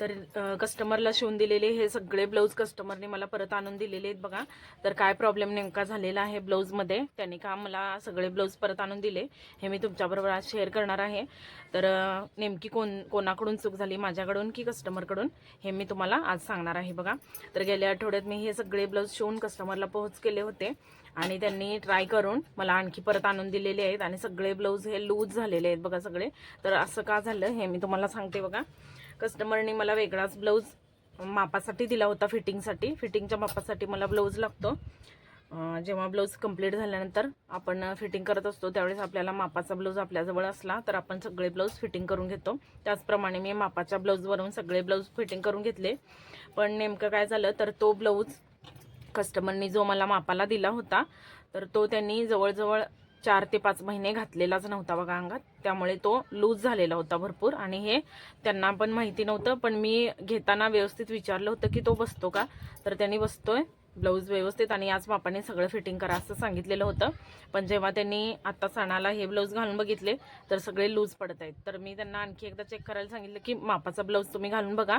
तर कस्टमरला शिवून दिलेले हे सगळे ब्लाऊज कस्टमरने मला परत आणून दिलेले आहेत बघा. तर काय प्रॉब्लेम नेमका झालेला आहे ब्लाऊजमध्ये त्यांनी का मला सगळे ब्लाऊज परत आणून दिले हे मी तुमच्याबरोबर आज शेअर करणार आहे. तर नेमकी कोण कोणाकडून चूक झाली माझ्याकडून की कस्टमरकडून हे मी तुम्हाला आज सांगणार आहे बघा. तर गेल्या आठवड्यात मी हे सगळे ब्लाऊज शिवून कस्टमरला पोहोच केले होते आणि त्यांनी ट्राय करून मला आणखी परत आणून दिलेले आहेत आणि सगळे ब्लाऊज हे लूज झालेले आहेत बघा सगळे. तर असं का झालं हे मी तुम्हाला सांगते बघा. कस्टमरने मला वेगळाच ब्लाऊज मापासाठी दिला होता फिटिंगसाठी. फिटिंगच्या मापासाठी मला ब्लाऊज लागतो. जेव्हा ब्लाऊज कंप्लीट झाल्यानंतर आपण फिटिंग करत असतो त्यावेळेस आपल्याला मापाचा ब्लाऊज आपल्याजवळ असला तर आपण सगळे ब्लाऊज फिटिंग करून घेतो. त्याचप्रमाणे मी मापाच्या ब्लाऊजवरून सगळे ब्लाऊज फिटिंग करून घेतले. पण नेमकं काय झालं तर तो ब्लाऊज कस्टमरनी जो मला मापाला दिला होता तर तो त्यांनी जवळजवळ चार ते पाच महिने घातलेलाच नव्हता बघा अंगात. त्यामुळे तो लूज झालेला होता भरपूर. आणि हे त्यांना पण माहिती नव्हतं पण मी घेताना व्यवस्थित विचारलं होतं की तो बसतो का? तर त्यांनी बसतोय ब्लाऊज व्यवस्थित आणि याच बापाने सगळं फिटिंग करा असं सांगितलेलं होतं. पण जेव्हा त्यांनी आता सणाला हे ब्लाऊज घालून बघितले तर सगळे लूज पडत आहेत. तर मी त्यांना आणखी एकदा चेक करायला सांगितलं की मापाचा ब्लाऊज तुम्ही घालून बघा.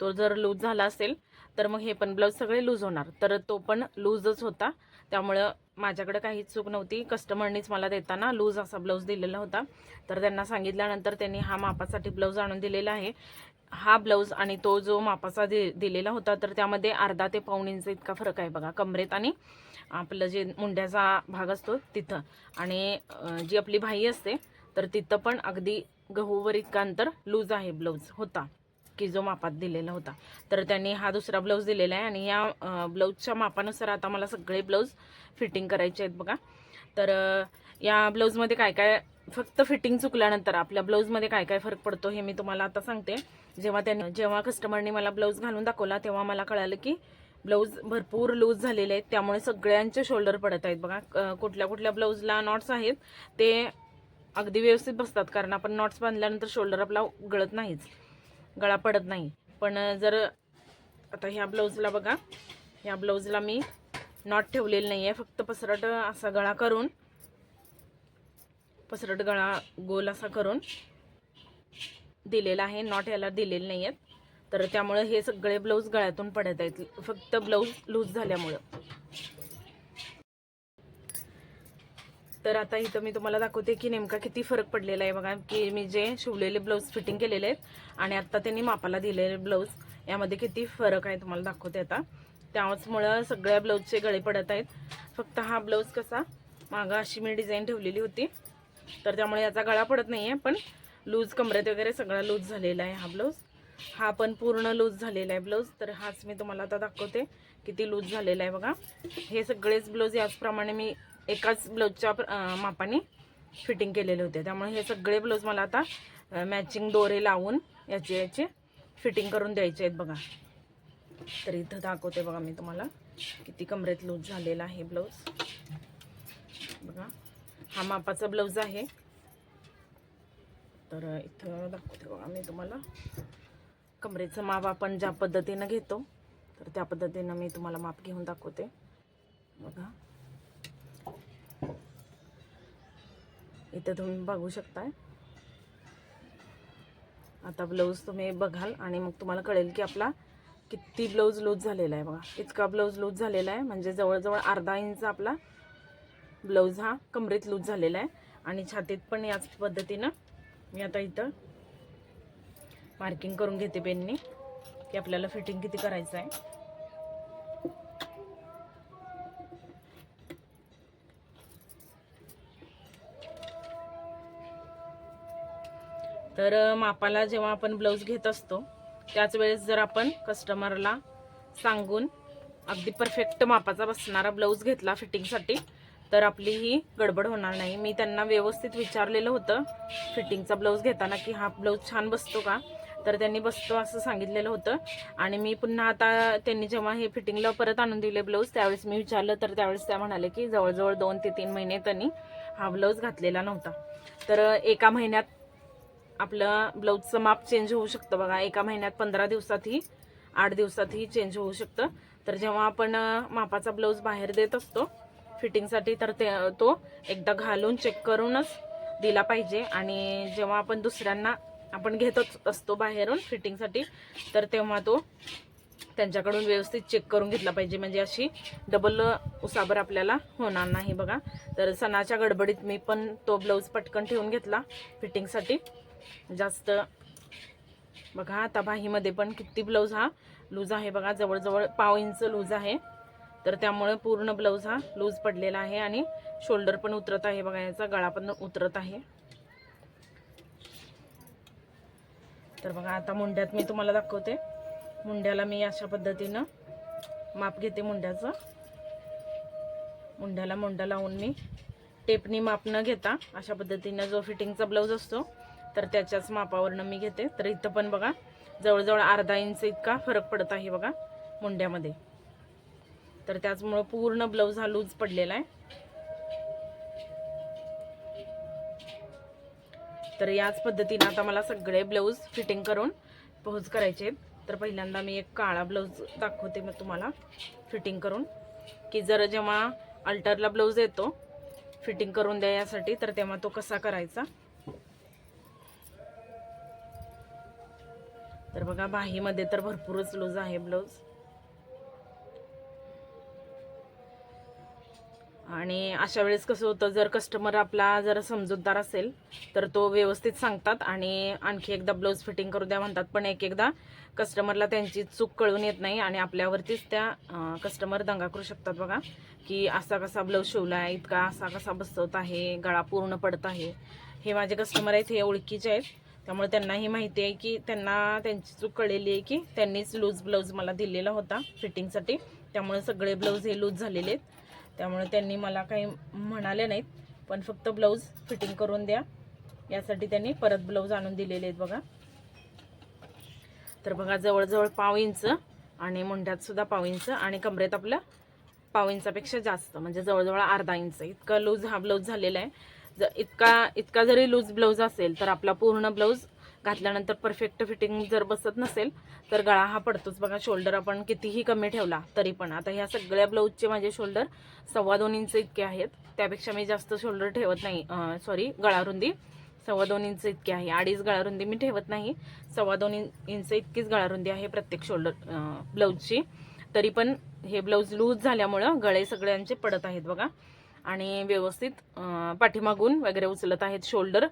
तो जर लूज झाला असेल तर मग हे पण ब्लाऊज सगळे लूज होणार. तर तो पण लूजच होता. त्यामुळं माझ्याकडे काहीच चूक नव्हती. कस्टमरनीच मला देताना लूज असा ब्लाऊज दिलेला होता. तर त्यांना सांगितल्यानंतर त्यांनी हा मापासाठी ब्लाऊज आणून दिलेला आहे. हा ब्लाऊज आणि तो जो मापाचा दि दिलेला होता तर त्यामध्ये अर्धा ते पाऊण इंच इतका फरक आहे बघा कमरेत आणि आपलं जे मुंड्याचा भाग असतो तिथं. आणि जी आपली भाई असते तर तिथं पण अगदी गहूवर इतका अंतर लूज आहे ब्लाऊज होता. की जो मापात दिलेला होता. तर त्यांनी हा दुसरा ब्लाऊज दिलेला आहे आणि या ब्लाऊजच्या मापानुसार आता मला सगळे ब्लाऊज फिटिंग करायचे आहेत बघा. तर या ब्लाऊजमध्ये काय काय फक्त फिटिंग चुकल्यानंतर आपल्या ब्लाऊजमध्ये काय काय फरक पडतो हे मी तुम्हाला आता सांगते. जेव्हा त्यांनी जेव्हा कस्टमरने मला ब्लाऊज घालून दाखवला तेव्हा मला कळालं की ब्लाऊज भरपूर लूज झालेले आहेत. त्यामुळे सगळ्यांचे शोल्डर पडत आहेत बघा. क- कुठल्या कुठल्या ब्लाऊजला नॉट्स आहेत ते अगदी व्यवस्थित बसतात. कारण आपण नॉट्स बांधल्यानंतर शोल्डर आपला गळत नाहीच. गळा पडत नाही. पण जर आता ह्या ब्लाऊजला बघा. ह्या ब्लाऊजला मी नॉट ठेवलेलं नाही आहे फक्त पसरट असा गळा करून पसरट गळा गोल असा करून दिलेला आहे. नॉट याला दिलेले नाही आहेत तर त्यामुळं हे सगळे ब्लाऊज गळ्यातून पडत आहेत. फक्त ब्लाऊज लूज झाल्यामुळं. तर आता इथं मी तुम्हाला दाखवते की नेमका किती फरक पडलेला आहे. बघा की मी जे शिवलेले ब्लाऊज फिटिंग केलेले आहेत आणि आता त्यांनी मापाला दिलेले ब्लाऊज यामध्ये किती फरक आहे तुम्हाला दाखवते आता. त्याचमुळं सगळ्या ब्लाऊजचे गळे पडत आहेत. फक्त हा ब्लाऊज कसा मागं अशी मी डिझाईन ठेवलेली होती. तर त्यामुळे याचा गळा पडत नाही आहे पण लूज कमरेत वगैरे सगळा लूज झालेला आहे हा ब्लाऊज हा पण पूर्ण लूज झालेला आहे ब्लाऊज तर हाच मी तुम्हाला आता दाखवते किती लूज झालेला आहे बघा. हे सगळेच ब्लाऊज याचप्रमाणे मी एकाच ब्लाऊजच्या प्र- मापाने फिटिंग केलेले होते. त्यामुळे हे सगळे ब्लाऊज मला आता मॅचिंग दोरे लावून याचे याचे फिटिंग करून द्यायचे आहेत बघा. तर इथं दाखवते बघा मी तुम्हाला किती कमरेत लूज झालेला आहे ब्लाऊज बघा हा मापाचा ब्लाऊज आहे. तर इथं दाखवते बघा मी तुम्हाला. कमरेचं माप आपण ज्या पद्धतीनं घेतो तर त्या पद्धतीनं मी तुम्हाला माप घेऊन दाखवते. बघा. इथं तुम्ही बघू शकताय. आता ब्लाऊज तुम्ही बघाल आणि मग तुम्हाला कळेल की आपला किती ब्लाऊज लूज झालेला आहे बघा. इतका ब्लाऊज लूज झालेला आहे. म्हणजे जवळजवळ अर्धा इंच आपला ब्लाऊज हा कमरेत लूज झालेला आहे. आणि छातीत पण याच पद्धतीनं मी आता इथं मार्किंग करून घेते पेननी की आपल्याला फिटिंग किती करायचं आहे. तर मापाला जेव्हा आपण ब्लाऊज घेत असतो त्याच वेळेस जर आपण कस्टमरला सांगून अगदी परफेक्ट मापाचा बसणारा ब्लाऊज घेतला फिटिंगसाठी तर आपली ही गडबड होणार नाही. मी त्यांना व्यवस्थित विचारलेलं होतं फिटिंगचा ब्लाऊज घेताना की हा ब्लाऊज छान बसतो का? तर त्यांनी बसतो असं सांगितलेलं होतं. आणि मी पुन्हा आता त्यांनी जेव्हा हे फिटिंगला परत आणून दिले ब्लाऊज त्यावेळेस मी विचारलं तर त्यावेळेस त्या म्हणाले की जवळजवळ दोन ते तीन महिने त्यांनी हा ब्लाऊज घातलेला नव्हता. तर एका महिन्यात आपलं ब्लाऊजचं माप चेंज होऊ शकतं बघा. एका महिन्यात पंधरा दिवसातही आठ दिवसातही चेंज होऊ शकतं. तर जेव्हा आपण मापाचा ब्लाऊज बाहेर देत असतो फिटिंगसाठी तर ते तो एकदा घालून चेक करूनच दिला पाहिजे. आणि जेव्हा आपण दुसऱ्यांना आपण घेतच असतो बाहेरून फिटिंगसाठी तर तेव्हा तो त्यांच्याकडून व्यवस्थित चेक करून घेतला पाहिजे. म्हणजे अशी डबल उसाबर आपल्याला होणार नाही बघा. तर सणाच्या गडबडीत मी पण तो ब्लाऊज पटकन ठेवून घेतला फिटिंगसाठी जास्त. बघा आता बाहीमध्ये पण किती ब्लाऊज हा लूज आहे बघा. जवळजवळ पाव इंच लूज आहे. तर त्यामुळे पूर्ण ब्लाऊज हा लूज पडलेला आहे आणि शोल्डर पण उतरत आहे बघा याचा. गळा पण उतरत आहे. तर बघा आता मुंड्यात मी तुम्हाला दाखवते. मुंड्याला मी अशा पद्धतीनं माप घेते मुंड्याचं. मुंड्याला मुंडा लावून मी टेपनी माप न घेता अशा पद्धतीनं जो फिटिंगचा ब्लाऊज असतो तर त्याच्याच मापावरनं मी घेते. तर इथं पण बघा जवळजवळ अर्धा इंच इतका फरक पडत आहे बघा मुंड्यामध्ये. तर त्याचमुळं पूर्ण ब्लाऊज हा लूज पडलेला आहे. तर याच पद्धतीनं आता मला सगळे ब्लाऊज फिटिंग करून पोहोच करायचे आहेत. तर पहिल्यांदा मी एक काळा ब्लाऊज दाखवते मग तुम्हाला फिटिंग करून. की जर जेव्हा अल्टरला ब्लाऊज येतो फिटिंग करून द्या यासाठी तर तेव्हा तो कसा करायचा? तर बघा बाहीमध्ये तर भरपूरच लूज आहे ब्लाऊज आणि अशा वेळेस कसं होतं जर कस्टमर आपला जर समजूतदार असेल तर तो व्यवस्थित सांगतात आणि आणखी एकदा ब्लाऊज फिटिंग करू द्या म्हणतात. पण एक एकदा कस्टमरला त्यांची चूक कळून येत नाही आणि आपल्यावरतीच त्या कस्टमर दंगा करू शकतात बघा की असा कसा ब्लाऊज शिवला आहे इतका असा कसा बसवत आहे गळा पूर्ण पडत आहे. हे माझे कस्टमर आहेत हे ओळखीचे आहेत. त्यामुळे त्यांनाही माहिती आहे की त्यांना त्यांची चूक कळलेली आहे की त्यांनीच लूज ब्लाऊज मला दिलेला होता फिटिंगसाठी त्यामुळे सगळे ब्लाऊज हे लूज झालेले आहेत. त्यामुळे त्यांनी मला काही म्हणाले नाहीत पण फक्त ब्लाऊज फिटिंग करून द्या. यासाठी त्यांनी परत ब्लाऊज आणून दिलेले आहेत बघा. तर बघा जवळजवळ पाव इंच आणि मुंड्यात सुद्धा पाव इंच आणि कमरेत आपलं पाव इंचापेक्षा जास्त म्हणजे जवळजवळ अर्धा इंच. इतका लूज हा ब्लाऊज झालेला आहे. जर इतका इतका जरी लूज ब्लाऊज असेल तर आपला पूर्ण ब्लाऊज घातल्यानंतर परफेक्ट फिटिंग जर बसत नसेल तर गळा हा पडतोच. बघा शोल्डर आपण कितीही कमी ठेवला तरी पण. आता ह्या सगळ्या ब्लाऊजचे माझे शोल्डर सव्वा दोन इंच इतके आहेत. त्यापेक्षा मी जास्त शोल्डर ठेवत नाही. सॉरी गळारुंदी सव्वा दोन इंच इतकी आहे. अडीच गळारुंदी मी ठेवत नाही. सव्वा दोन इंच इतकीच गळारुंदी आहे प्रत्येक शोल्डर ब्लाऊजची तरी पण हे ब्लाऊज लूज झाल्यामुळं गळे सगळ्यांचे पडत आहेत बघा. आणि व्यवस्थित पाठीमागून वगैरे उचलत आहेत शोल्डर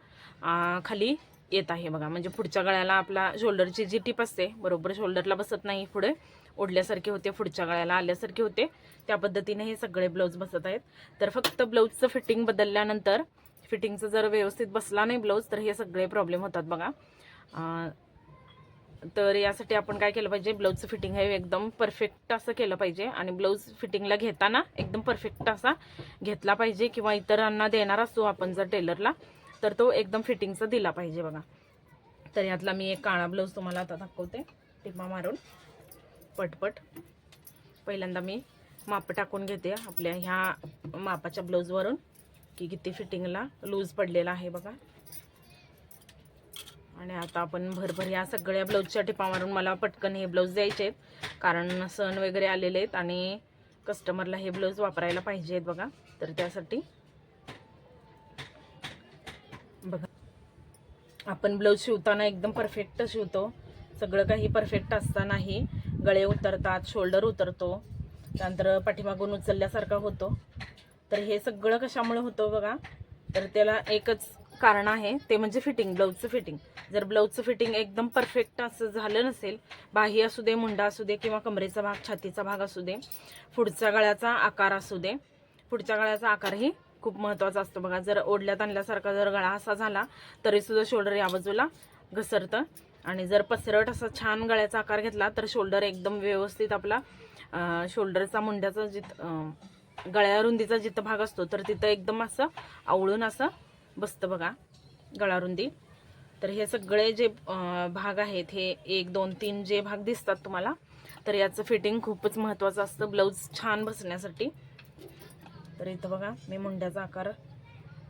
खाली येत आहे बघा. म्हणजे पुढच्या गळ्याला आपला शोल्डरची जी टीप असते बरोबर शोल्डरला बसत नाही पुढे. ओढल्यासारखे होते पुढच्या गळ्याला आल्यासारखे होते. त्या पद्धतीने हे सगळे ब्लाऊज बसत आहेत. तर फक्त ब्लाऊजचं फिटिंग बदलल्यानंतर फिटिंगचं जर व्यवस्थित बसला नाही ब्लाऊज तर हे सगळे प्रॉब्लेम होतात बघा. तर यासाठी आपण काय केलं पाहिजे ब्लाऊजचं फिटिंग हे एकदम परफेक्ट असं केलं पाहिजे आणि ब्लाऊज फिटिंगला घेताना एकदम परफेक्ट असा घेतला पाहिजे किंवा इतरांना देणार असतो आपण जर टेलरला तर तो एकदम फिटिंगचा दिला पाहिजे बघा. तर यातला मी एक काळा ब्लाऊज तुम्हाला आता दाखवते टिपा मारून. पटपट. पहिल्यांदा मी माप टाकून घेते आपल्या ह्या मापाच्या ब्लाऊजवरून की किती फिटिंगला लूज पडलेला आहे बघा. आणि आता आपण भरभर या सगळ्या ब्लाऊजच्या टिपा मारून मला पटकन हे ब्लाऊज द्यायचे आहेत. कारण सण वगैरे आलेले आहेत आणि कस्टमरला हे ब्लाऊज वापरायला पाहिजे आहेत बघा. तर त्यासाठी बघा. आपण ब्लाऊज शिवताना एकदम परफेक्ट शिवतो. सगळं काही परफेक्ट असतानाही गळे उतरतात शोल्डर उतरतो. त्यानंतर पाठीमागून उचलल्यासारखा होतो. तर हे सगळं कशामुळे होतं बघा? तर त्याला एकच कारण आहे ते म्हणजे फिटिंग ब्लाऊजचं फिटिंग जर ब्लाऊजचं फिटिंग एकदम परफेक्ट असं झालं नसेल बाही असू दे मुंडा असू दे किंवा कमरेचा भाग छातीचा भाग असू दे पुढच्या गळ्याचा आकार असू दे पुढच्या गळ्याचा आकारही खूप महत्त्वाचा असतो. बघा जर ओढल्यात आणल्यासारखा जर गळा असा झाला तरी सुद्धा शोल्डर या बाजूला घसरतं. आणि जर पसरट असा छान गळ्याचा आकार घेतला तर शोल्डर एकदम व्यवस्थित आपला शोल्डरचा मुंड्याचा जिथं गळ्या रुंदीचा जिथं भाग असतो तर तिथं एकदम असं आवळून असं बसतं बघा गळारुंदी. तर हे सगळे जे भाग आहेत हे एक दोन तीन जे भाग दिसतात तुम्हाला तर याचं फिटिंग खूपच महत्त्वाचं असतं. ब्लाऊज छान बसण्यासाठी. तर इथं बघा मी मुंड्याचा आकार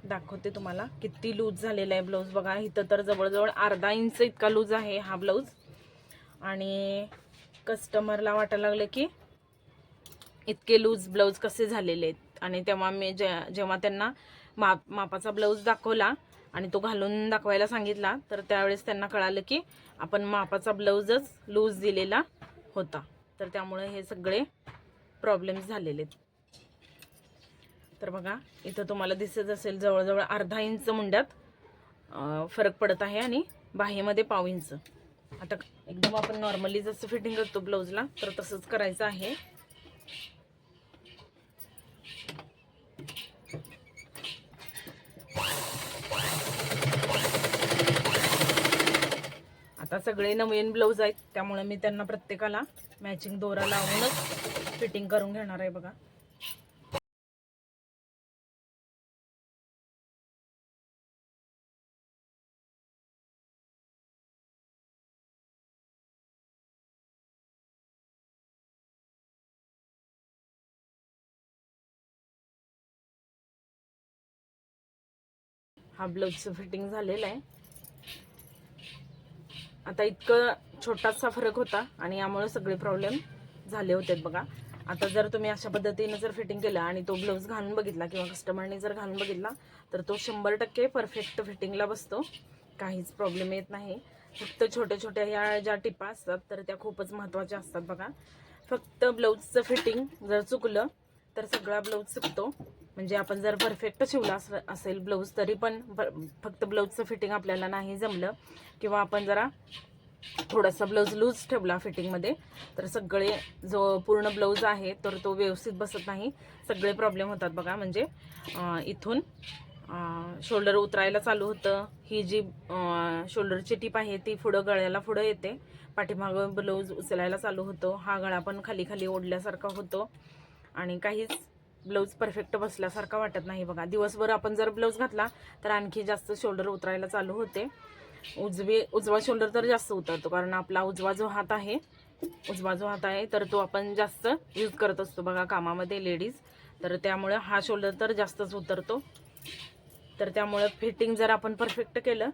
दाखवते तुम्हाला. किती लूज झालेला आहे ब्लाऊज बघा इथं तर जवळजवळ अर्धा इंच इतका लूज आहे हा ब्लाऊज आणि कस्टमरला वाटायला लागलं की इतके लूज ब्लाऊज कसे झालेले आहेत? आणि तेव्हा मी जे जेव्हा त्यांना माप मापाचा ब्लाऊज दाखवला आणि तो घालून दाखवायला सांगितला. तर त्यावेळेस त्यांना कळालं की आपण मापाचा ब्लाऊजच लूज दिलेला होता. तर त्यामुळे हे सगळे प्रॉब्लेम्स झालेले आहेत. तर बघा इथं तुम्हाला दिसत असेल जवळजवळ अर्धा इंच मुंड्यात फरक पडत आहे आणि बाह्यमध्ये पाव इंच. आता एकदम आपण नॉर्मली जसं फिटिंग करतो ब्लाऊजला तर तसंच करायचं आहे. आता सगळे नवीन ब्लाऊज आहेत त्यामुळे मी त्यांना प्रत्येकाला मॅचिंग दोरा लावूनच फिटिंग करून घेणार आहे बघा. हा ब्लाऊजचं फिटिंग झालेलं आहे. आता इतकं छोटासा फरक होता आणि यामुळे सगळे प्रॉब्लेम झाले होते बघा. आता जर तुम्ही अशा पद्धतीने जर फिटिंग केलं आणि तो ब्लाऊज घालून बघितला किंवा कस्टमरने जर घालून बघितला तर तो शंभर टक्के परफेक्ट फिटिंगला बसतो. काहीच प्रॉब्लेम येत नाही. फक्त छोट्या छोट्या ह्या ज्या टिपा असतात तर त्या खूपच महत्त्वाच्या असतात बघा. फक्त ब्लाऊजचं फिटिंग जर चुकलं तर सगळा ब्लाऊज चुकतो म्हणजे आपण जर परफेक्ट शिवला असेल ब्लाऊज तरी पण ब- फक्त ब्लाऊजचं फिटिंग आपल्याला नाही जमलं. किंवा आपण जरा थोडासा ब्लाऊज लूज ठेवला फिटिंगमध्ये तर सगळे जो पूर्ण ब्लाऊज आहे तर तो व्यवस्थित बसत नाही. सगळे प्रॉब्लेम होतात बघा. म्हणजे इथून शोल्डर उतरायला चालू होतं. ही जी शोल्डरची टीप आहे ती पुढं गळ्याला पुढं येते. पाठीमागं ब्लाऊज उचलायला चालू होतो. हा गळा पण खाली खाली ओढल्यासारखा होतो. आणि काहीच ब्लाऊज परफेक्ट बसल्यासारखा वाटत नाही बघा. दिवसभर आपण जर ब्लाऊज घातला तर आणखी जास्त शोल्डर उतरायला चालू होते. उजवी उजवा शोल्डर तर जास्त उतरतो कारण आपला उजवा जो हात आहे उजवा जो हात आहे तर तो आपण जास्त यूज करत असतो बघा कामामध्ये लेडीज तर त्यामुळे हा शोल्डर तर जास्तच उतरतो. तर त्यामुळे फिटिंग जर आपण परफेक्ट केलं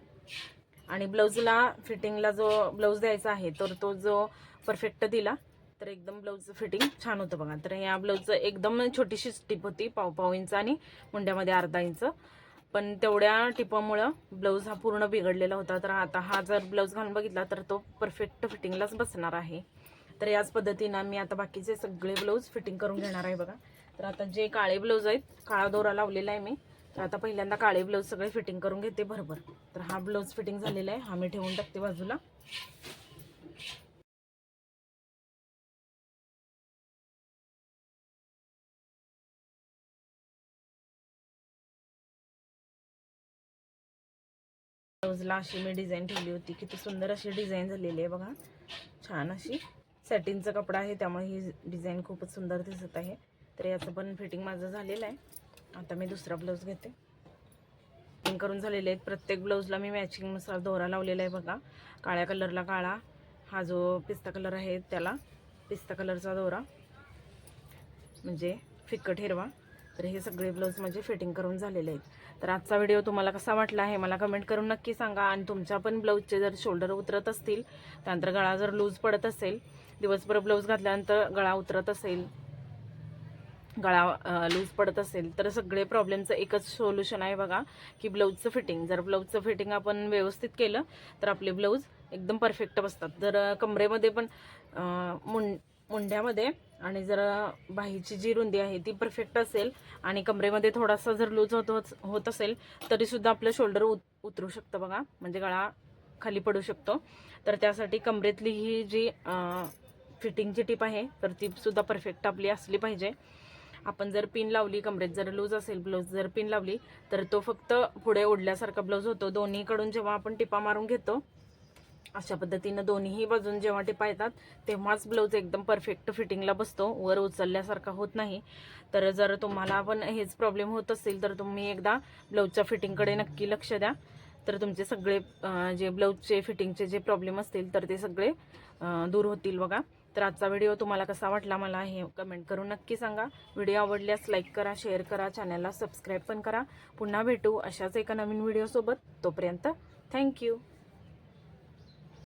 आणि ब्लाऊजला फिटिंगला जो ब्लाऊज द्यायचा आहे तर तो जो परफेक्ट दिला तर एकदम ब्लाऊजचं फिटिंग छान होतं बघा. तर या ब्लाऊजचं एकदम छोटीशी टिप होती पाव पाव इंच आणि मुंड्यामध्ये अर्धा इंच. पण तेवढ्या टिपामुळं ब्लाऊज हा पूर्ण बिघडलेला होता. तर आता हा जर ब्लाऊज घालून बघितला तर तो परफेक्ट फिटिंगलाच बसणार आहे. तर याच पद्धतीनं मी आता बाकीचे सगळे ब्लाऊज फिटिंग करून घेणार आहे बघा. तर आता जे काळे ब्लाऊज आहेत काळा दोरा लावलेला आहे मी. तर आता पहिल्यांदा काळे ब्लाऊज सगळे फिटिंग करून घेते बरोबर. तर हा ब्लाऊज फिटिंग झालेला आहे. हा मी ठेवून टाकते बाजूला. ब्लाऊजला अशी मी डिझाईन ठेवली होती किती सुंदर अशी डिझाईन झालेली आहे बघा. छान अशी सॅटिनचा कपडा आहे त्यामुळे ही डिझाईन खूपच सुंदर दिसत आहे. तर याचं पण फिटिंग माझं झालेलं आहे. आता मी दुसरा ब्लाऊज घेते. फिटिंग करून झालेले आहेत. प्रत्येक ब्लाऊजला मी मॅचिंगनुसार दोरा लावलेला आहे बघा. काळ्या कलरला काळा. हा जो पिस्ता कलर आहे त्याला पिस्ता कलरचा दोरा. म्हणजे फिक्कट हिरवा. तर हे सगळे ब्लाऊज माझे फिटिंग करून झालेले आहेत. तर आजचा व्हिडिओ तुम्हाला कसा वाटला आहे मला कमेंट करून नक्की सांगा. आणि तुमच्या पण ब्लाऊजचे जर शोल्डर उतरत असतील त्यानंतर गळा जर लूज पडत असेल दिवसभर ब्लाऊज घातल्यानंतर गळा उतरत असेल गळा लूज पडत असेल तर सगळे प्रॉब्लेमचं एकच सोल्युशन आहे बघा की ब्लाऊजचं फिटिंग जर ब्लाऊजचं फिटिंग आपण व्यवस्थित केलं तर आपले ब्लाऊज एकदम परफेक्ट बसतात. जर कमरेमध्ये पण मुं मुंड्यामध्ये आणि जर बाहीची जी रुंदी आहे ती परफेक्ट असेल आणि कमरेमध्ये थोडासा जर लूज होत होत- असेल तरीसुद्धा आपलं शोल्डर उत उतरू शकतं बघा. म्हणजे गळा खाली पडू शकतो. तर त्यासाठी कमरेतली ही जी फिटिंगची टिप आहे तर तीसुद्धा परफेक्ट आपली असली पाहिजे. आपण जर पिन लावली कमरेत जर लूज असेल ब्लाऊज जर पिन लावली तर तो फक्त पुढे ओढल्यासारखा ब्लाऊज होतो. दोन्हीकडून जेव्हा आपण टिपा मारून घेतो अशा पद्धतीनं दोन्हीही बाजून जेव्हा टिपा येतात तेव्हाच ब्लाऊज एकदम परफेक्ट फिटिंगला बसतो. वर उचलल्यासारखा होत नाही. तर जर तुम्हाला पण हेच प्रॉब्लेम होत असेल तर तुम्ही एकदा ब्लाऊजच्या फिटिंगकडे नक्की लक्ष द्या. तर तुमचे सगळे जे ब्लाऊजचे फिटिंगचे जे प्रॉब्लेम असतील तर ते सगळे दूर होतील बघा. तर आजचा व्हिडिओ तुम्हाला कसा वाटला मला हे कमेंट करून नक्की सांगा. व्हिडिओ आवडल्यास लाईक करा शेअर करा चॅनलला सबस्क्राईब पण करा. पुन्हा भेटू अशाच एका नवीन व्हिडिओसोबत तोपर्यंत थँक्यू